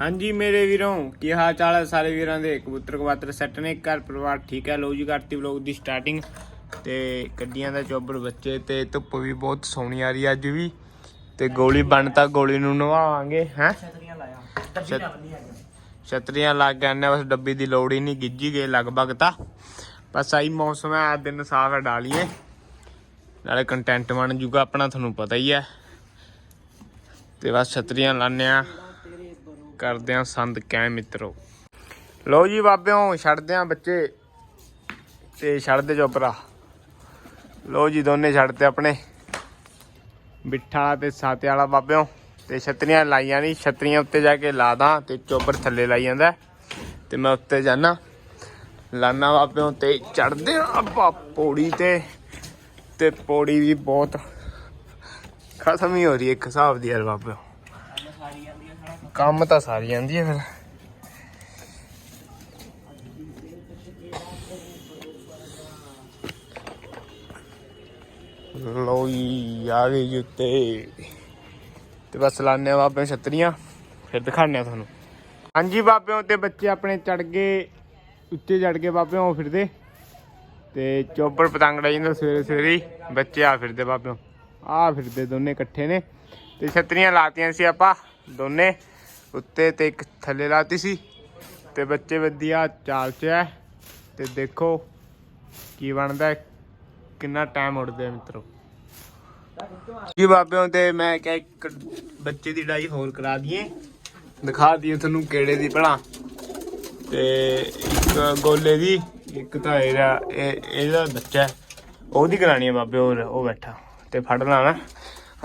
ਹਾਂਜੀ ਮੇਰੇ ਵੀਰੋ ਕੀ ਹਾਲ ਚਾਲ ਹੈ ਸਾਰੇ ਵੀਰਾਂ ਦੇ? ਕਬੂਤਰ ਕਬਾਤਰ ਸੈੱਟ ਨੇ ਘਰ ਪਰਿਵਾਰ ਠੀਕ ਹੈ? ਲੋ ਜੀ ਕਰਤੀ ਵਲੋਗ ਦੀ ਸਟਾਰਟਿੰਗ ਤੇ ਗੱਡੀਆਂ ਦਾ ਚੋਬਰ ਬੱਚੇ ਤੇ ਧੁੱਪ ਵੀ ਬਹੁਤ ਸੋਹਣੀ ਆ ਰਹੀ ਹੈ ਅੱਜ ਵੀ। ਤੇ ਗੋਲੀ ਬਣਤਾ ਗੋਲੀ ਨੂੰ ਨਵਾਵਾਂਗੇ ਹੈ? ਛਤਰੀਆਂ ਲਾਇਆ। ਡੱਬੀ ਛਤਰੀਆਂ ਲੱਗ ਗਏ ਨੇ ਬਸ ਡੱਬੀ ਦੀ ਲੋੜ ਹੀ ਨਹੀਂ ਗਿੱਜੀ ਗਏ ਲਗਭਗ ਤਾਂ। ਬਸ ਆਈ ਮੌਸਮ ਹੈ ਅੱਜ ਦਿਨ ਸਾਫ਼ ਹੈ ਡਾਲੀਏ ਨਾਲੇ ਕੰਟੈਂਟ ਬਣ ਜੂਗਾ ਆਪਣਾ ਤੁਹਾਨੂੰ ਪਤਾ ਹੀ ਹੈ। ਤੇ ਬਸ ਛਤਰੀਆਂ ਲਾਣੇ ਆ। ਕਰਦੇ ਆ ਸੰਦ ਕੈ ਮਿੱਤਰੋ। ਲੋ ਜੀ ਬਾਬਿਓ, ਛੱਡਦੇ ਆ ਬੱਚੇ। ਤੇ ਛੱਡਦੇ ਚੋਪਰਾ ਲੋ ਜੀ ਦੋਨੇ ਛੱਡਤੇ ਆਪਣੇ। ਬਿੱਠਾ ਵਾਲਾ ਤੇ ਸਾਤੇ ਵਾਲਾ ਬਾਬਿਓ। ਤੇ ਛਤਰੀਆਂ ਲਾਈਆਂ ਨਹੀਂ, ਛਤਰੀਆਂ ਉੱਤੇ ਜਾ ਕੇ ਲਾ ਦਾਂ ਤੇ ਚੋਬਰ ਥੱਲੇ ਲਾਈ ਜਾਂਦਾ ਤੇ ਮੈਂ ਉੱਤੇ ਜਾਣਾ ਲਾਨਾ ਬਾਬਿਓ ਤੇ ਚੜਦੇ ਆਪਾਂ ਪੌੜੀ ਤੇ। ਤੇ ਪੌੜੀ ਵੀ ਬਹੁਤ ਖਤਮ ਹੀ ਹੋ ਰਹੀ ਹੈ, ਇੱਕ ਹਿਸਾਬ ਦੀ ਯਾਰ ਬਾਬਿਓ। ਕੰਮ ਤਾਂ ਸਾਰੀ ਜਾਂਦੀ ਹੈ ਫਿਰ। ਲੋ ਆ ਗਏ ਜੁੱਤੇ ਤੇ ਬਸ ਲਾਣੇ ਬਾਬੇ ਛਤਰੀਆਂ, ਫਿਰ ਦਿਖਾਣੇ ਆ ਤੁਹਾਨੂੰ। ਹਾਂਜੀ ਬਾਬਿਓ, ਤੇ ਬੱਚੇ ਆਪਣੇ ਚੜ ਗਏ, ਉੱਤੇ ਚੜ ਗਏ ਬਾਬਿਓ ਫਿਰਦੇ। ਤੇ ਚੋਬਰ ਪਤੰਗ ਡਾ ਜਾਂਦਾ ਸਵੇਰੇ ਸਵੇਰੇ, ਬੱਚੇ ਆ ਫਿਰਦੇ ਬਾਬਿਓ। ਆ ਫਿਰਦੇ ਦੋਨੇ ਇਕੱਠੇ ਨੇ। ਤੇ ਛਤਰੀਆਂ ਲਾਤੀਆਂ ਸੀ ਆਪਾਂ, ਦੋਨੇ। ਉੱਤੇ ਤੇ ਇੱਕ ਥੱਲੇ ਲਾਤੀ ਸੀ। ਤੇ ਬੱਚੇ ਵਧੀਆ ਚਾਲ ਚ ਹੈ ਤੇ ਦੇਖੋ ਕੀ ਬਣਦਾ ਕਿੰਨਾ ਟਾਈਮ ਉੜਦੇ ਆ ਮਿੱਤਰੋ। ਜੀ ਬਾਬਿਆਂ ਤੇ ਮੈਂ ਕਿਹਾ ਇੱਕ ਬੱਚੇ ਦੀ ਡਾਈ ਹੋਰ ਕਰਾ ਦਈਏ। ਦਿਖਾ ਦਈਏ ਤੁਹਾਨੂੰ ਕਿਹੜੇ ਦੀ ਭਲਾ। ਤੇ ਇੱਕ ਗੋਲੇ ਦੀ, ਇੱਕ ਤਾਂ ਇਹਦਾ, ਇਹ, ਇਹਦਾ ਬੱਚਾ ਉਹਦੀ ਕਰਾਣੀ ਹੈ ਬਾਬੇ ਹੋਰ, ਉਹ ਬੈਠਾ। ਤੇ ਫੜ ਲਾਣਾ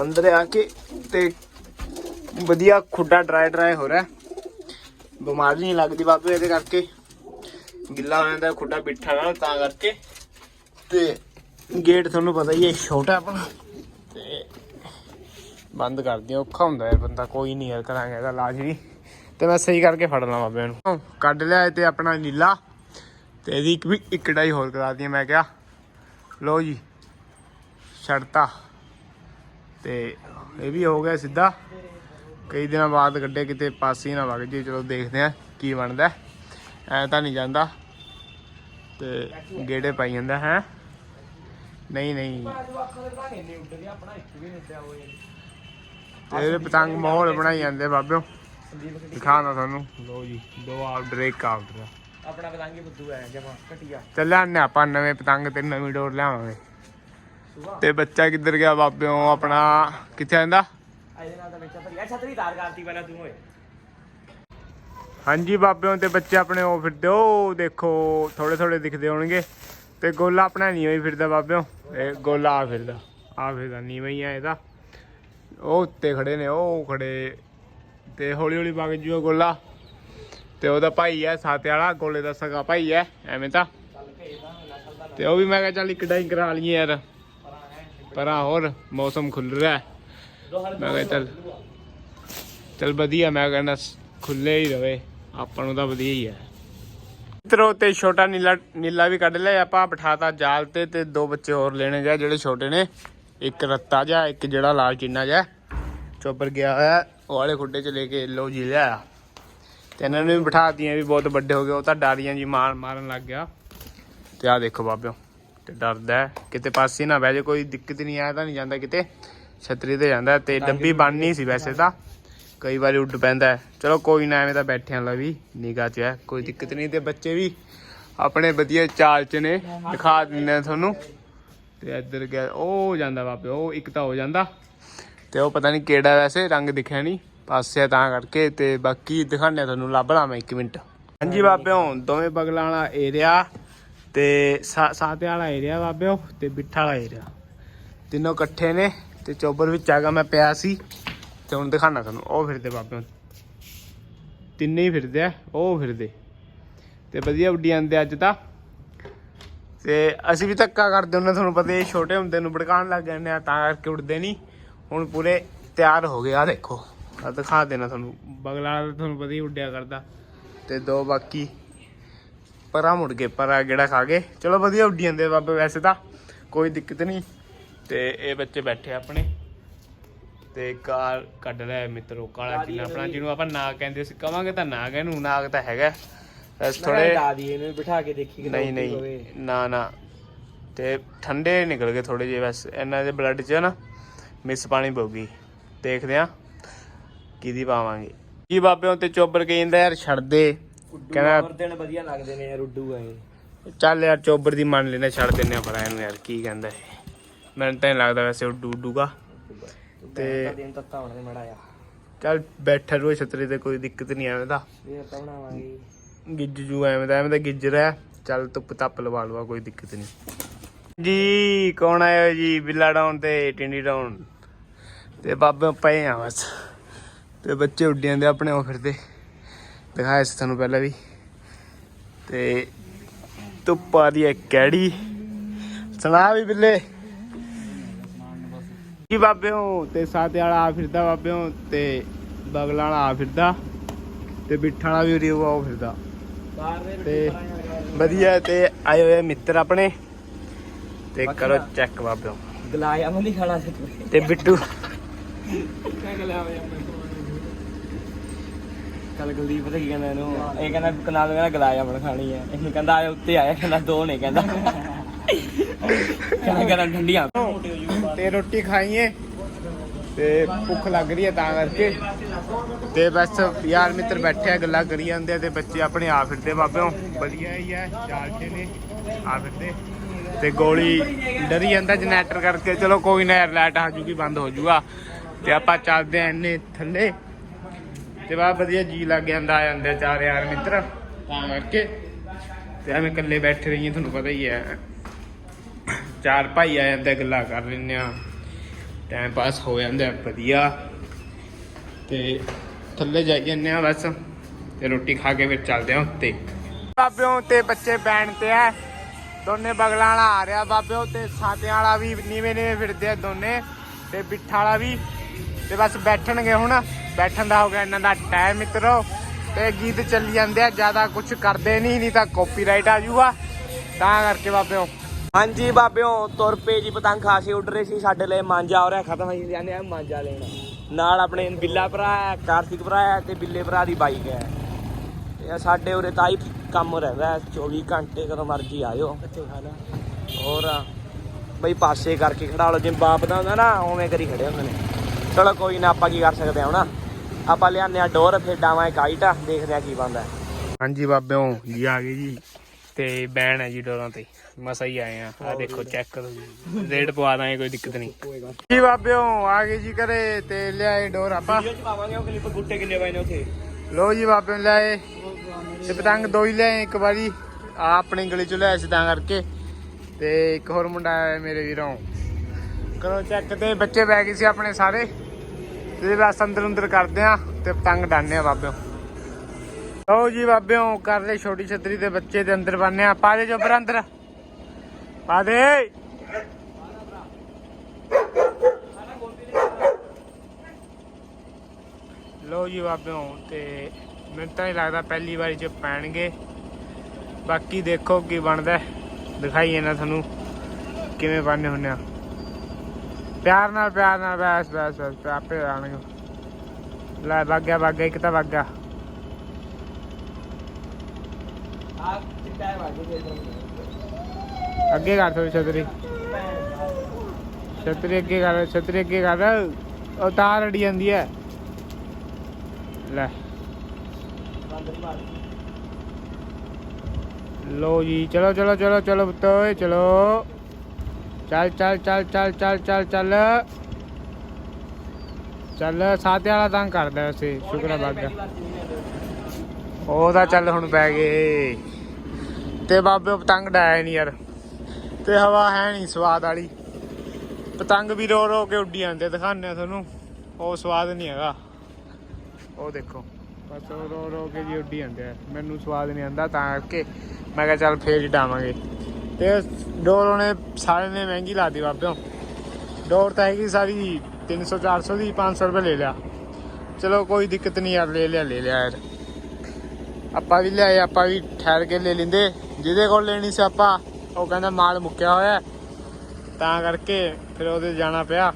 ਅੰਦਰ ਆ ਕੇ ਤੇ ਵਧੀਆ ਖੁੱਡਾ ਡਰਾਈ ਡਰਾਈ ਹੋ ਰਿਹਾ। ਬਿਮਾਰੀ ਨਹੀਂ ਲੱਗਦੀ ਬਾਬੇ ਇਹਦੇ ਕਰਕੇ। ਗਿੱਲਾ ਹੋ ਜਾਂਦਾ, ਖੁੱਡਾ ਬਿੱਠਾ ਨਾਲ ਤਾਂ ਕਰਕੇ। ਤੇ ਗੇਟ ਤੁਹਾਨੂੰ ਪਤਾ ਹੀ ਹੈ ਛੋਟਾ ਆਪਣਾ। ਤੇ ਬੰਦ ਕਰ ਦਿਓ, ਔਖਾ ਹੁੰਦਾ ਹੈ ਬੰਦਾ, ਕੋਈ ਨਹੀਂ ਯਾਰ ਕਰਾਂਗੇ ਇਹਦਾ ਇਲਾਜ ਵੀ। ਤੇ ਮੈਂ ਸਹੀ ਕਰਕੇ ਫੜ ਲਾਂ ਬਾਬੇ ਨੂੰ। ਕੱਢ ਲਿਆ ਤੇ ਆਪਣਾ ਨੀਲਾ। ਤੇ ਇਹਦੀ ਇੱਕ ਵੀ ਇੱਕ ਡਾਈ ਹੋਰ ਕਰਾ ਦਈਏ, ਮੈਂ ਕਿਹਾ। ਲੋ ਜੀ, ਛੱਡਤਾ। ਤੇ ਇਹ ਵੀ ਹੋ ਗਿਆ ਸਿੱਧਾ। ਕਈ ਦਿਨਾਂ ਬਾਅਦ ਗੱਡੇ ਕਿਤੇ ਪਾਸੇ ਹੀ ਨਾ ਵਗ ਜੇ ਚਲੋ ਦੇਖਦੇ ਆ ਕੀ ਬਣਦਾ। ਐ ਤਾਂ ਨਹੀਂ ਜਾਂਦਾ। ਤੇ ਗੇੜੇ ਪਾਈ ਜਾਂਦਾ ਹੈ? ਨਹੀਂ ਨਹੀਂ। ਅੱਖਾਂ ਦੇ ਬਣਾ ਇੰਨੇ ਉੱਡਦੇ ਆਪਣਾ ਇੱਕ ਵੀ ਨਹੀਂ ਉੱਡਿਆ ਹੋਇਆ ਤੇ ਇਹਦੇ ਪਤੰਗ ਮਾਹੌਲ ਬਣਾਈ ਜਾਂਦੇ ਬਾਬਿਓ। ਦਿਖਾਣਾ ਤੁਹਾਨੂੰ। ਲੋ ਜੀ ਦੋ ਆਰਡਰ ਇੱਕ ਆਰਡਰ। ਆਪਣਾ ਪਤੰਗੀ ਬੁੱਧੂ ਆਇਆ ਜਮਾ ਘਟਿਆ। ਚੱਲਿਆ ਨੇ ਆਪਾਂ ਨਵੇਂ ਪਤੰਗ ਤੇ ਨਵੀਂ ਡੋਰ ਲਿਆਵਾਂਗੇ। ਤੇ ਬੱਚਾ ਕਿੱਧਰ ਗਿਆ ਬਾਬਿਓ? ਆਪਣਾ ਕਿੱਥੇ ਆਂਦਾ ਇਹਦੇ ਨਾਲ ਤਾਂ ਵਿੱਚ ਭਰੀ। ਆ ਛਤਰੀ ਤਾਰ ਕਰਤੀ ਪਹਿਲਾਂ ਤੂੰ ਓਏ। ਹਾਂਜੀ ਬਾਬਿਆਂ ਤੇ ਬੱਚੇ ਆਪਣੇ ਉਹ ਫਿਰਦੇ, ਉਹ ਦੇਖੋ ਥੋੜੇ ਥੋੜੇ ਦਿਖਦੇ ਹੋਣਗੇ। ਤੇ ਗੋਲਾ ਆਪਣਾ ਨੀਵੇਂ ਹੀ ਫਿਰਦਾ ਬਾਬਿਓ। ਇਹ ਗੋਲਾ ਆ ਫਿਰਦਾ ਆ ਫਿਰਦਾ ਨੀਵਾਂ ਹੀ ਆ ਇਹਦਾ। ਉਹ ਉੱਤੇ ਖੜੇ ਨੇ, ਉਹ ਖੜੇ। ਤੇ ਹੌਲੀ ਹੌਲੀ ਵਗ ਜੂਗਾ ਗੋਲਾ। ਤੇ ਉਹਦਾ ਭਾਈ ਹੈ, ਸਾਤੇ ਵਾਲਾ, ਗੋਲੇ ਦਾ ਸਗਾ ਭਾਈ ਹੈ, ਐਵੇਂ ਤਾਂ। ਤੇ ਉਹ ਵੀ ਮੈਂ ਕਿਹਾ ਚੱਲ ਇੱਕ ਡਾਈ ਕਰਾ ਲਈਏ ਯਾਰ। ਪਰ ਆ ਹੋਰ, ਮੌਸਮ ਖੁੱਲ ਰਿਹਾ ਹੈ। ਮੈਂ ਕਿਹਾ ਚੱਲ ਚੱਲ ਵਧੀਆ, ਮੈਂ ਕਹਿੰਦਾ ਖੁੱਲੇ ਹੀ ਰਵੇ, ਆਪਾਂ ਨੂੰ ਤਾਂ ਵਧੀਆ ਹੀ ਹੈ। ਮਿੱਤਰੋ, ਤੇ ਛੋਟਾ ਨੀਲਾ ਨੀਲਾ ਵੀ ਕੱਢ ਲਿਆ, ਆਪਾਂ ਬਿਠਾਤਾ ਜਾਲ ਤੇ ਤੇ ਦੋ ਬੱਚੇ ਹੋਰ ਲੈਣੇ ਜਾ, ਜਿਹੜੇ ਛੋਟੇ ਨੇ। ਇੱਕ ਰੱਤਾ ਜਾ, ਇੱਕ ਜਿਹੜਾ ਲਾਲ ਚੀਨਾ ਜਾ। ਚੋਪਰ ਗਿਆ ਹੋਇਆ, ਉਹ ਵਾਲੇ ਖੁੱਡੇ ਚ ਲੈ ਕੇ ਲੋ ਜੀ ਲਿਆ ਤੇ ਇਹਨਾਂ ਨੂੰ ਵੀ ਬਿਠਾਤੀਆਂ, ਵੀ ਬਹੁਤ ਵੱਡੇ ਹੋ ਗਏ, ਉਹ ਤਾਂ ਡਾਰੀਆਂ ਜੀ ਮਾਰ, ਮਾਰਨ ਲੱਗ ਗਿਆ। ਤੇ ਆ ਦੇਖੋ ਬਾਬਿਓ, ਤੇ ਡਰਦਾ ਕਿਤੇ ਪਾਸੇ ਨਾ ਬਹਿ ਜਾ ਕੋਈ ਦਿੱਕਤ ਨਹੀਂ ਆਇਆ ਤਾਂ ਨਹੀਂ ਜਾਂਦਾ ਕਿਤੇ। ਛਤਰੀ ਤੇ ਜਾਂਦਾ ਤੇ ਡੱਬੀ ਬਣਨੀ ਸੀ ਵੈਸੇ ਤਾਂ। ਕਈ ਵਾਰੀ ਉੱਡ ਪੈਂਦਾ। ਚਲੋ ਕੋਈ ਨਾ ਐਵੇਂ ਤਾਂ ਬੈਠਿਆਂ ਲਾ ਵੀ ਨਿਗਾਹ 'ਚ ਹੈ। ਕੋਈ ਦਿੱਕਤ ਨਹੀਂ ਤੇ ਬੱਚੇ ਵੀ ਆਪਣੇ ਵਧੀਆ ਚਾਲ 'ਚ ਨੇ ਦਿਖਾ ਦਿੰਦੇ ਤੁਹਾਨੂੰ। ਤੇ ਇੱਧਰ ਗਿਆ ਉਹ ਜਾਂਦਾ ਬਾਬੇ ਉਹ ਇੱਕ ਤਾਂ ਹੋ ਜਾਂਦਾ। ਤੇ ਉਹ ਪਤਾ ਨਹੀਂ ਕਿਹੜਾ ਵੈਸੇ ਰੰਗ ਦਿਖਿਆ ਨਹੀਂ। ਪਾਸੇ ਆ ਤਾਂ ਕਰਕੇ ਤੇ ਬਾਕੀ ਦਿਖਾਣੇ ਤੁਹਾਨੂੰ ਲੱਭ ਲਾਂ ਮੈਂ 1 ਮਿੰਟ। ਹਾਂਜੀ ਬਾਬਿਓ ਦੋਵੇਂ ਬਗਲਾਂ ਵਾਲਾ ਏਰੀਆ ਤੇ ਸਾਤੇ ਵਾਲਾ ਏਰੀਆ ਬਾਬਿਓ ਤੇ ਬਿੱਠਾ ਵਾਲਾ ਏਰੀਆ ਤਿੰਨੋਂ ਇਕੱਠੇ ਨੇ। ਤੇ ਚੋਬਰ ਵਿੱਚ ਆਗਾ ਮੈਂ ਪਿਆ ਸੀ ਤੇ ਹੁਣ ਦਿਖਾਣਾ ਤੁਹਾਨੂੰ, ਉਹ ਫਿਰਦੇ ਬਾਬੇ ਤਿੰਨੇ ਹੀ ਫਿਰਦੇ ਆ, ਉਹ ਫਿਰਦੇ। ਤੇ ਵਧੀਆ ਉੱਡੀ ਜਾਂਦੇ ਅੱਜ ਤਾਂ। ਤੇ ਅਸੀਂ ਵੀ ਧੱਕਾ ਕਰਦੇ ਹੁੰਦੇ ਤੁਹਾਨੂੰ ਪਤਾ ਹੀ ਛੋਟੇ ਹੁੰਦੇ ਨੂੰ ਭੜਕਾਉਣ ਲੱਗ ਜਾਂਦੇ ਆ, ਤਾਂ ਕਰਕੇ ਉੱਡਦੇ ਨਹੀਂ। ਹੁਣ ਪੂਰੇ ਤਿਆਰ ਹੋ ਗਏ ਆ ਦੇਖੋ। ਆ ਦਿਖਾ ਦੇਣਾ ਤੁਹਾਨੂੰ, ਬਗਲਾ ਤੁਹਾਨੂੰ ਪਤਾ ਹੀ ਉੱਡਿਆ ਕਰਦਾ। ਤੇ ਦੋ ਬਾਕੀ, ਪਰਾਂ ਮੁੜ ਗਏ, ਪਰਾਂ ਗੇੜਾ ਖਾ ਗਏ। ਚਲੋ ਵਧੀਆ ਉੱਡੀ ਜਾਂਦੇ ਬਾਬੇ ਵੈਸੇ ਤਾਂ, ਕੋਈ ਦਿੱਕਤ ਨਹੀਂ। ਤੇ ਇਹ ਬੱਚੇ ਬੈਠੇ ਆਪਣੇ। ਤੇ ਕਾਰ ਕੱਢ ਲਿਆ ਮਿੱਤਰੋ ਕਾਲਾ ਚੀਨਾ ਆਪਣਾ ਜਿਹਨੂੰ ਆਪਾਂ ਨਾਗ ਕਹਿੰਦੇ ਸੀ। ਕਵਾਂਗੇ ਤਾਂ ਨਾਗ ਇਹਨੂੰ ਨਾਗ ਤਾਂ ਹੈਗਾ। ਬਸ ਥੋੜੇ ਥੋੜੇ ਦਾਦੀ ਇਹਨੂੰ ਬਿਠਾ ਕੇ ਦੇਖੀ ਕਿ ਨਹੀਂ ਨਹੀਂ। ਨਾ ਨਾ। ਤੇ ਠੰਡੇ ਨਿਕਲ ਗਏ ਥੋੜੇ ਜਿਹੇ ਬਸ ਇਹਨਾਂ ਦੇ ਬਲੱਡ 'ਚ ਨਾ ਮਿਸ ਪਾਣੀ ਪਊਗੀ। ਦੇਖਦੇ ਆ ਕਿਹਦੀ ਪਾਵਾਂਗੇ। ਕੀ ਬਾਬਿਆਂ ਤੇ ਚੋਬਰ ਕਹਿੰਦਾ ਯਾਰ ਛੱਡ ਦੇ। ਕਹਿੰਦਾ ਕਹਿੰਦਾ ਦਿਨ ਵਧੀਆ ਲੱਗਦੇ ਨੇ ਯਾਰ ਉੱਡੂ ਆ ਇਹ ਚੱਲ ਯਾਰ ਚੋਬਰ ਦੀ ਮੰਨ ਲੈਣਾ ਛੱਡ ਦਿੰਨੇ ਆ ਪਰ ਇਹਨੂੰ ਯਾਰ ਕੀ ਕਹਿੰਦਾ ਇਹ। ਮੈਨੂੰ ਤਾਂ ਨਹੀਂ ਲੱਗਦਾ ਵੈਸੇ ਉਹ ਡੂਡੂਗਾ। ਤੇ ਤੇ- ਦਿਨ ਤੱਕ ਹੋਣਾ ਮੜਾ ਆ ਚੱਲ ਬੈਠਾ ਰੋ ਛਤਰੀ ਤੇ ਕੋਈ ਦਿੱਕਤ ਨਹੀਂ ਐਵੇਂ ਦਾ ਇਹ ਆਪਾਂ ਬਣਾਵਾਂਗੇ। ਗਿੱਜ ਐਵੇਂ ਦਾ ਐਵੇਂ ਦਾ ਗਿੱਜ ਰਿਹਾ। ਚੱਲ ਧੁੱਪ ਤੱਪ ਲਵਾ ਲਵਾ ਕੋਈ ਦਿੱਕਤ ਨਹੀਂ। ਜੀ ਕੌਣ ਆਇਆ ਜੀ? ਬਿੱਲਾ ਡਾਊਨ ਤੇ ਟਿੰਡੀ ਡਾਊਨ। ਤੇ ਬਾਬੇ ਪਏ ਆ ਬਸ। ਤੇ ਬੱਚੇ ਉੱਡ ਜਾਂਦੇ ਆਪਣੇ ਉਹ ਫਿਰਦੇ ਦਿਖਾਇਆ ਸੀ ਤੁਹਾਨੂੰ ਪਹਿਲਾਂ ਵੀ। ਤੇ ਧੁੱਪ ਆ ਹੈ ਕਿਹੜੀ ਸੁਣਾ ਵੀ ਬਿੱਲੇ। ਕੀ ਬਾਬਿਓ ਤੇ ਸਾਤੇ ਵਾਲਾ ਆ ਫਿਰਦਾ ਬਾਬਿਓ ਤੇ ਬਗਲਾ ਵਾਲਾ ਆ ਫਿਰਦਾ ਤੇ ਬਿੱਠਾ ਵਾਲਾ ਵੀ ਉਰੀ ਉਹ ਫਿਰਦਾ। ਤੇ ਵਧੀਆ ਤੇ ਆਏ ਹੋਏ ਮਿੱਤਰ ਆਪਣੇ। ਤੇ ਕਰੋ ਚੈੱਕ ਬਾਬਿਓ ਗਲਾਇਆ ਮੈਂ ਨਹੀਂ ਖਾਣਾ ਸੀ ਤੇ। ਬਿੱਟੂ। ਕੱਲ ਕੁਲਦੀਪ ਪਤਾ ਕੀ ਕਹਿੰਦਾ ਇਹਨੂੰ? ਇਹ ਕਹਿੰਦਾ ਕਨਾਲ ਕਹਿੰਦਾ ਗਲਾਇਆ ਬਣ ਖਾਣੀ ਹੈ ਇਹਨੂੰ ਕਹਿੰਦਾ ਆ ਉੱਤੇ ਆਇਆ ਕਹਿੰਦਾ ਦੋ ਨੇ ਕਹਿੰਦਾ। ਕਹਿੰਦਾ ਠੰਡੀਆਂ। ਤੇ ਰੋਟੀ ਖਾਈਏ। ਤੇ ਭੁੱਖ ਲੱਗ ਰਹੀ ਹੈ ਤਾਂ ਕਰਕੇ। ਤੇ ਬਸ ਯਾਰ ਮਿੱਤਰ ਬੈਠੇ ਆ, ਗੱਲਾਂ ਕਰੀ ਜਾਂਦੇ ਆ ਤੇ ਬੱਚੇ ਆਪਣੇ ਆ ਫਿਰਦੇ ਬਾਬਿਓ। ਵਧੀਆ ਹੀ ਹੈ ਜਾਲਦੇ ਨੇ ਆ ਫਿਰਦੇ। ਤੇ ਗੋਲੀ ਡਰੀ ਜਾਂਦਾ ਜਨਰੇਟਰ ਕਰਕੇ। ਚਲੋ ਕੋਈ ਨਾ ਯਾਰ, ਲਾਈਟ ਆ ਜੂਗੀ, ਬੰਦ ਹੋ ਜੂਗਾ। ਤੇ ਆਪਾਂ ਚੱਲਦੇ ਆ ਇੰਨੇ ਥੱਲੇ। ਤੇ ਬਾ ਵਧੀਆ ਜੀ ਲੱਗ ਜਾਂਦਾ, ਆ ਜਾਂਦੇ ਚਾਰ ਯਾਰ ਮਿੱਤਰ। ਤਾਂ ਕਰਕੇ। ਤੇ ਐਵੇਂ ਇਕੱਲੇ ਬੈਠੇ ਰਹੀਏ, ਤੁਹਾਨੂੰ ਪਤਾ ਹੀ ਹੈ। ਚਾਰ ਭਾਈ ਆ ਜਾਂਦੇ, ਗੱਲਾਂ ਕਰ ਲੈਂਦੇ ਆ ਟਾਈਮ ਪਾਸ ਹੋ ਜਾਂਦਾ, ਵਧੀਆ। ਤੇ ਥੱਲੇ ਜਾਈ ਜਾਂਦੇ ਆ ਬਸ, ਤੇ ਰੋਟੀ ਖਾ ਕੇ ਫਿਰ ਚੱਲਦੇ ਆ ਉੱਤੇ। ਬਾਬਿਓ ਤੇ ਬੱਚੇ ਬੈਣ ਤੇ ਆ ਦੋਨੇ ਬਗਲਾਂ ਵਾਲਾ ਆ ਰਿਹਾ ਬਾਬਿਓ ਤੇ ਸਾਤਿਆਂ ਵਾਲਾ ਵੀ, ਨੀਵੇਂ ਨੀਵੇਂ ਫਿਰਦੇ ਆ ਦੋਨੇ, ਤੇ ਬਿੱਠਾ ਵਾਲਾ ਵੀ। ਤੇ ਬਸ ਬੈਠਣਗੇ ਹੁਣ, ਬੈਠਣ ਦਾ ਹੋ ਗਿਆ ਇਹਨਾਂ ਦਾ ਟਾਈਮ ਮਿੱਤਰੋ। ਤੇ ਗੀਤ ਚੱਲੀ ਜਾਂਦੇ ਆ, ਜ਼ਿਆਦਾ ਕੁਝ ਕਰਦੇ ਨਹੀਂ ਨਹੀਂ ਤਾਂ ਕਾਪੀਰਾਈਟ ਆ ਜੂਗਾ। ਤਾਂ ਕਰਕੇ ਬਾਬਿਓ। ਹਾਂਜੀ ਬਾਬਿਓ ਤੁਰ ਪਏ ਜੀ ਪਤੰਗ ਖਾਸੇ ਉੱਡ ਰਹੇ ਸੀ ਸਾਡੇ ਲਈ ਮਾਂਜਾ ਹੋ ਰਿਹਾ ਖਤਮ ਹੋਈ ਜਾਂਦੇ ਆ ਮਾਂਜਾ ਲੈਣਾ। ਨਾਲ ਆਪਣੇ ਬਿੱਲਾ ਭਰਾ ਹੈ ਕਾਰਤਿਕ ਭਰਾ ਹੈ ਤੇ ਬਿੱਲੇ ਭਰਾ ਦੀ ਬਾਈਕ ਹੈ। ਇਹ ਸਾਡੇ ਉਰੇ ਤਾਂ ਹੀ ਕੰਮ ਰਹਿੰਦਾ ਹੈ, 24 ਘੰਟੇ ਕਦੋਂ ਮਰਜ਼ੀ ਆਇਓ। ਹੋਰ ਬਈ ਪਾਸੇ ਕਰਕੇ ਖੜਾ ਲਓ ਜਿਵੇਂ ਬਾਪ ਦਾ ਹੁੰਦਾ ਨਾ ਉਵੇਂ ਕਰੀ ਖੜੇ ਹੁੰਦੇ ਨੇ। ਚਲੋ ਕੋਈ ਨਾ ਆਪਾਂ ਕੀ ਕਰ ਸਕਦੇ ਹਾਂ ਹੁਣ? ਆਪਾਂ ਲਿਆਨੇ ਆ ਡੋਰ ਫਿਰ ਡਾਵਾਂ ਕਾਈਟ ਆ ਦੇਖਦੇ ਆ ਕੀ ਬਣਦਾ। ਹੈ। ਹਾਂਜੀ ਬਾਬਿਓ ਜੀ ਆ ਗਏ ਜੀ। ਤੇ ਬੈਣ ਹੈ ਜੀ ਡੋਰਾਂ ਤੇ। ਮਸਾ ਹੀ ਆਏ ਆ। ਆ ਦੇਖੋ ਚੈੱਕ ਕਰੋ ਜੀ। ਰੇਟ ਪਵਾ ਦਾਂਗੇ ਕੋਈ ਦਿੱਕਤ ਨਹੀਂ। ਜੀ ਬਾਬਿਓ ਆ ਗਏ ਜੀ ਘਰੇ ਤੇ ਲਿਆਏ ਡੋਰ ਆਪਾਂ। ਵੀਡੀਓ ਚ ਪਾਵਾਂਗੇ ਉਹ ਕਲਿੱਪ ਗੁੱਟੇ ਕਿੰਨੇ ਪਏ ਨੇ ਉੱਥੇ? ਲੋ ਜੀ ਬਾਬਿਓ ਲਿਆਏ। ਤੇ ਪਤੰਗ ਦੋ ਹੀ ਲਿਆਏ ਇੱਕ ਵਾਰੀ। ਆ ਆਪਣੀ ਗਲੀ ਚ ਲਿਆਏ ਸੀ ਤਾਂ ਕਰਕੇ। ਤੇ ਇੱਕ ਹੋਰ ਮੁੰਡਾ ਆਇਆ ਮੇਰੇ ਵੀਰੋਂ। ਕਰੋ ਚੈੱਕ ਤੇ ਬੱਚੇ ਬੈ ਗਏ ਸੀ ਆਪਣੇ ਸਾਰੇ। ਤੇ ਬਸ ਅੰਦਰ ਅੰਦਰ ਕਰਦੇ ਆ ਤੇ ਪਤੰਗ ਡਾਣੇ ਆ ਬਾਬਿਓ। ਲਓ ਜੀ ਬਾਬਿਓ ਕਰ ਲੈ ਛੋਟੀ ਛਤਰੀ ਦੇ ਬੱਚੇ ਦੇ ਅੰਦਰ ਬੰਨੇ ਆ। ਪਾ ਦੇ ਜੋਬਰ ਅੰਦਰ। ਪਾ ਦੇ। ਲਓ ਜੀ ਬਾਬਿਓ, ਤੇ ਮੈਨੂੰ ਤਾਂ ਨਹੀਂ ਲੱਗਦਾ ਪਹਿਲੀ ਵਾਰੀ ਚ ਪੈਣਗੇ। ਬਾਕੀ ਦੇਖੋ ਕੀ ਬਣਦਾ ਹੈ। ਦਿਖਾਈਏ ਨਾ ਤੁਹਾਨੂੰ ਕਿਵੇਂ ਬਣਨੇ ਹੁੰਨੇ ਆ। ਪਿਆਰ ਨਾਲ ਪਿਆਰ ਨਾਲ, ਬਸ ਬਸ ਬਸ, ਆਪੇ ਆਣਗੇ ਲੈ, ਵਗ ਗਿਆ ਇੱਕ ਤਾਂ ਵਗ ਗਿਆ ਆ ਚਿੱਟਾ ਹੈ ਵਾਜੇ ਅੱਗੇ ਕਰ ਥੋੜੀ ਛਤਰੀ। ਛਤਰੀ ਅੱਗੇ ਕਰ, ਛਤਰੀ ਅੱਗੇ ਕਰ। ਉਹ ਤਾਰ ਅੜੀ ਜਾਂਦੀ ਹੈ ਲੈ। ਲੋ ਜੀ, ਚਲੋ ਚਲੋ ਚਲੋ ਚਲੋ ਬਤੋਏ ਚਲੋ। ਚੱਲ ਚੱਲ ਚੱਲ ਚੱਲ ਚੱਲ ਚੱਲ ਚੱਲ। ਚੱਲ ਸਾਤੇ ਵਾਲਾ ਤੰਗ ਕਰਦਾ ਵੈਸੇ ਸ਼ੁਕਰ ਹੈ ਬਾਗਾ ਉਹਦਾ ਚੱਲ ਹੁਣ ਪੈ ਗਏ। ਤੇ ਬਾਬੇ ਪਤੰਗ ਡਾਇਆ ਨਹੀਂ ਯਾਰ। ਤੇ ਹਵਾ ਹੈ ਨਹੀਂ ਸਵਾਦ ਵਾਲੀ। ਪਤੰਗ ਵੀ ਰੋ ਰੋ ਕੇ ਉੱਡੀ ਜਾਂਦੇ, ਦਿਖਾਉਂਦੇ ਆ ਤੁਹਾਨੂੰ। ਉਹ ਸਵਾਦ ਨਹੀਂ ਹੈਗਾ। ਉਹ ਦੇਖੋ, ਬਸ ਉਹ ਰੋ ਰੋ ਕੇ ਜੀ ਉੱਡੀ ਜਾਂਦੇ ਆ। ਮੈਨੂੰ ਸਵਾਦ ਨਹੀਂ ਆਂਦਾ ਤਾਂ ਕਰਕੇ ਮੈਂ ਕਿਹਾ ਚੱਲ ਫੇਰ ਡਾਵਾਂਗੇ ਤੇ ਡੋਰ ਉਹਨੇ ਸਾਰੇ ਨੇ ਮਹਿੰਗੀ ਲਾਤੀ ਬਾਬਿਓ। ਡੋਰ ਤਾਂ ਹੈਗੀ ਸਾਰੀ 300 400 ਦੀ 500 ਰੁਪਏ ਲੈ ਲਿਆ। ਚਲੋ ਕੋਈ ਦਿੱਕਤ ਨਹੀਂ ਯਾਰ, ਲੈ ਲਿਆ ਲੈ ਲਿਆ ਯਾਰ। ਆਪਾਂ ਵੀ ਲਿਆਏ ਆਪਾਂ ਵੀ ਠਹਿਰ ਕੇ ਲੈ ਲਿੰਦੇ। ਜਿਹਦੇ ਕੋਲ ਲੈਣੀ ਸੀ ਆਪਾਂ ਉਹ ਕਹਿੰਦਾ ਮਾਲ ਮੁੱਕਿਆ ਹੋਇਆ। ਤਾਂ ਕਰਕੇ ਫਿਰ ਉਹਦੇ ਜਾਣਾ ਪਿਆ।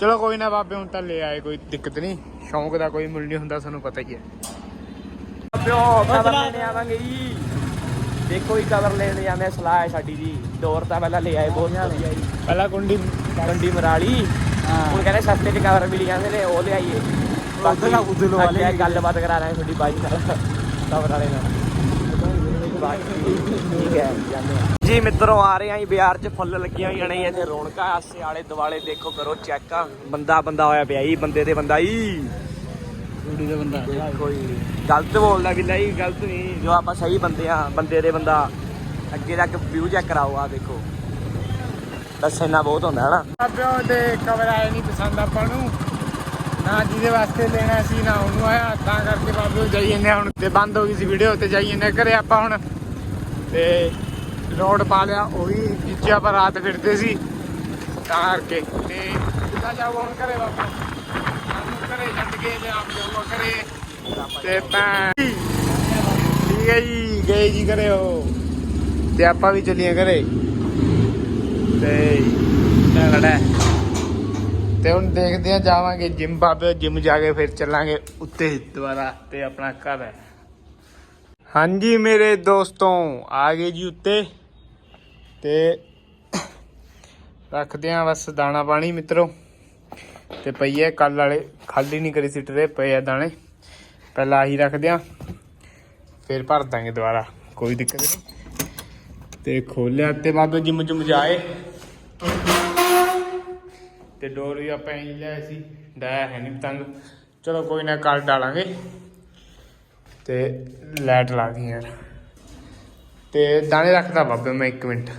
ਚਲੋ ਕੋਈ ਨਾ ਬਾਬੇ ਹੁਣ ਤਾਂ ਲੈ ਆਏ ਕੋਈ ਦਿੱਕਤ ਨਹੀਂ। ਸ਼ੌਂਕ ਦਾ ਕੋਈ ਮੁੱਲ ਨਹੀਂ ਹੁੰਦਾ ਤੁਹਾਨੂੰ ਪਤਾ ਹੀ ਹੈ। ਪਿਓ ਕਵਰ ਲੈਣੇ ਆਵਾਂਗੇ ਜੀ। ਦੇਖੋ ਹੀ ਕਵਰ ਲੈਣ ਜਾਂਦੇ ਆ, ਸਲਾਹ ਹੈ ਸਾਡੀ ਜੀ। ਡੋਰ ਤਾਂ ਪਹਿਲਾਂ ਲੈ ਆਏ ਬਹੁਤ ਵਧੀਆ ਜੀ। ਪਹਿਲਾਂ ਕੁੰਡੀ ਕੰਡੀ ਮਰਾਲੀ। ਹੁਣ ਕਹਿੰਦੇ ਸਸਤੇ ਚ ਕਵਰ ਮਿਲ ਜਾਂਦੇ ਨੇ ਉਹ ਲਿਆਈਏ। ਉੱਧਰ ਉੱਧਰ ਗੱਲਬਾਤ ਕਰਾ ਰਹੇ ਤੁਹਾਡੀ ਬਾਈ ਨਾਲ। ਕਵਰ ਵਾਲੇ ਨਾਲ ਬਾਕੀ ਠੀਕ ਹੈ ਜਾਂਦੇ ਆ ਜੀ ਮਿੱਤਰੋ ਆ ਰਹੇ ਆਂ ਜੀ ਬਾਜ਼ਾਰ 'ਚ ਫੁੱਲ ਲੱਗੀਆਂ ਹੋਈਆਂ ਨੇ ਇੱਥੇ। ਰੌਣਕਾਂ ਆਸੇ ਆਲੇ ਦੁਆਲੇ ਦੇਖੋ ਕਰੋ ਚੈੱਕ ਬੰਦਾ ਬੰਦਾ ਹੋਇਆ ਪਿਆ ਜੀ ਬੰਦੇ ਦੇ ਬੰਦਾ ਜੀ। ਕੁੜੀ ਦਾ ਬੰਦਾ। ਕੋਈ ਗਲਤ ਬੋਲਦਾ ਕਿ ਨਹੀਂ ਗਲਤ ਨਹੀਂ। ਜੋ ਆਪਾਂ ਸਹੀ ਬੰਦੇ ਆ ਬੰਦੇ ਦੇ ਬੰਦਾ ਅੱਗੇ ਤੱਕ ਵਿਊ ਚੈੱਕ ਕਰਾਓ ਆ ਦੇਖੋ। ਬਸ ਇੰਨਾ ਬਹੁਤ ਹੁੰਦਾ ਹੈ ਨਾ ਬਾਬਿਓ ਦੇ ਕਵਰ ਆਏ ਨਹੀਂ ਪਸੰਦ ਆਪਾਂ ਨੂੰ। ਨਾ ਜਿਹਦੇ ਵਾਸਤੇ ਲੈਣਾ ਸੀ, ਨਾ ਉਹਨੂੰ ਆਇਆ। ਤਾਂ ਕਰਕੇ ਬਾਬਿਓ ਜਾਈ ਜੰਨੇ ਹੁਣ। ਤੇ ਬੰਦ ਹੋ ਗਈ ਸੀ ਵੀਡੀਓ ਤੇ ਜਾਈ ਜੰਨੇ ਘਰੇ ਆਪਾਂ ਹੁਣ। ਤੇ ਰੋਡ ਪਾ ਲਿਆ, ਉਹੀ ਜਿੱਥੇ ਆਪਾਂ ਰਾਤ ਫਿਰਦੇ ਸੀ। ਤਾਂ ਕਰਕੇ। ਤੇ ਕਿੱਦਾਂ ਜਾਊਗਾ ਹੁਣ ਘਰੇ ਵਾਪਸ ਘਰੇ ਛੱਡ ਕੇ ਤੇ ਆਪ ਜਾਊਗਾ ਘਰੇ। ਤੇ ਮੈਂ ਠੀਕ ਹੈ ਜੀ, ਗਏ ਜੀ ਘਰੇ ਉਹ। ਤੇ ਆਪਾਂ ਵੀ ਚੱਲੀਏ ਘਰੇ। ਤੇ ਲੜਾ। ਤੇ ਹੁਣ ਦੇਖਦੇ ਆ ਜਾਵਾਂਗੇ ਜਿਮ ਬਾਬੇ ਜਿਮ ਜਾ ਕੇ ਫਿਰ ਚੱਲਾਂਗੇ ਉੱਤੇ ਦੁਬਾਰਾ ਤੇ ਆਪਣਾ ਘਰ ਹੈ। ਹਾਂਜੀ ਮੇਰੇ ਦੋਸਤੋਂ, ਆ ਗਏ ਜੀ ਉੱਤੇ ਤੇ ਰੱਖਦੇ ਆ ਬਸ ਦਾਣਾ ਪਾਣੀ ਮਿੱਤਰੋ। ਤੇ ਪਈਏ ਕੱਲ ਵਾਲੇ, ਖਾਲੀ ਨਹੀਂ ਕਰੀ ਸੀ ਟਰੇ, ਪਏ ਆ ਦਾਣੇ। ਪਹਿਲਾਂ ਆਹੀ ਰੱਖਦੇ ਆ ਫਿਰ ਭਰ ਦਾਂਗੇ ਦੁਬਾਰਾ, ਕੋਈ ਦਿੱਕਤ ਨਹੀਂ। ਤੇ ਖੋਲਿਆ ਤੇ ਬਾਬੇ ਜਿਮ ਜਿਮ ਜਾਏ। ਤੇ ਡੋਰ ਵੀ ਆਪਾਂ ਇੰਜ ਲਿਆਏ ਸੀ ਡਾਇਆ ਹੈ ਨਹੀਂ ਪਤੰਗ ਚਲੋ ਕੋਈ ਨਾ ਕੱਲ ਡਾਲਾਂਗੇ। ਤੇ ਲਾਈਟ ਲਾ ਦੀ ਯਾਰ। ਤੇ ਦਾਣੇ ਰੱਖਦਾ ਬਾਬੇ ਮੈਂ 1 ਮਿੰਟ।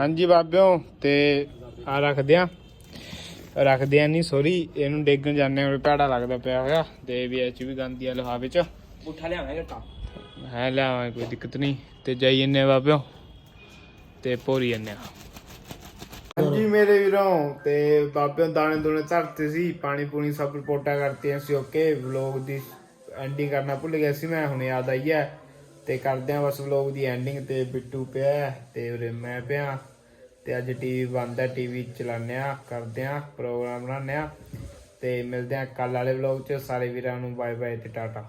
ਹਾਂਜੀ ਬਾਬਿਓ ਤੇ ਆ ਰੱਖਦੇ ਆ। ਰੱਖਦੇ ਆ ਨਹੀਂ ਸੋਰੀ ਇਹਨੂੰ ਡੇਗਣ ਜਾਂਦੇ ਆ ਭੈੜਾ ਲੱਗਦਾ ਪਿਆ ਹੋਇਆ। ਤੇ ਵੀ ਇਹ ਚ ਵੀ ਗੰਦੀ ਆ ਲਿਫਾਫੇ ਵਿੱਚ। ਪੁੱਠਾ ਲਿਆਵਾਂਗੇ ਟਾ ਹੈ ਲਿਆਵਾਂ ਕੋਈ ਦਿੱਕਤ ਨਹੀਂ। ਤੇ ਜਾਈ ਜੰਨੇ ਬਾਬਿਓ। ਤੇ ਪੋਰੀ ਜੰਨੇ ਹਾਂਜੀ ਮੇਰੇ ਵੀਰੋਂ ਤੇ ਬਾਬਿਓ ਦਾਣੇ ਦੂਣੇ ਧਰਤੇ ਸੀ ਪਾਣੀ ਪੂਣੀ ਸਭ ਰਿਪੋਰਟਾਂ ਕਰਤੀਆਂ ਸੀ ਓਕੇ ਵਲੌਗ ਦੀ ਐਂਡਿੰਗ ਕਰਨਾ ਭੁੱਲ ਗਿਆ ਸੀ ਮੈਂ ਹੁਣ ਯਾਦ ਆਈ ਹੈ। ਤੇ ਕਰਦੇ ਆ ਬਸ ਵਲੌਗ ਦੀ ਐਂਡਿੰਗ ਤੇ ਬਿੱਟੂ ਪਿਆ ਤੇ ਉਰੇ ਮੈਂ ਪਿਆ। ਤੇ ਅੱਜ ਟੀਵੀ ਬੰਦ ਹੈ ਟੀਵੀ ਚਲਾਉਂਦੇ ਆ ਕਰਦੇ ਆ ਪ੍ਰੋਗਰਾਮ ਬਣਾਉਂਦੇ ਆ ਤੇ ਮਿਲਦੇ ਆ ਕੱਲ ਵਾਲੇ ਵਲੌਗ 'ਚ ਸਾਰੇ ਵੀਰਾਂ ਨੂੰ ਬਾਏ ਬਾਏ ਤੇ ਟਾਟਾ।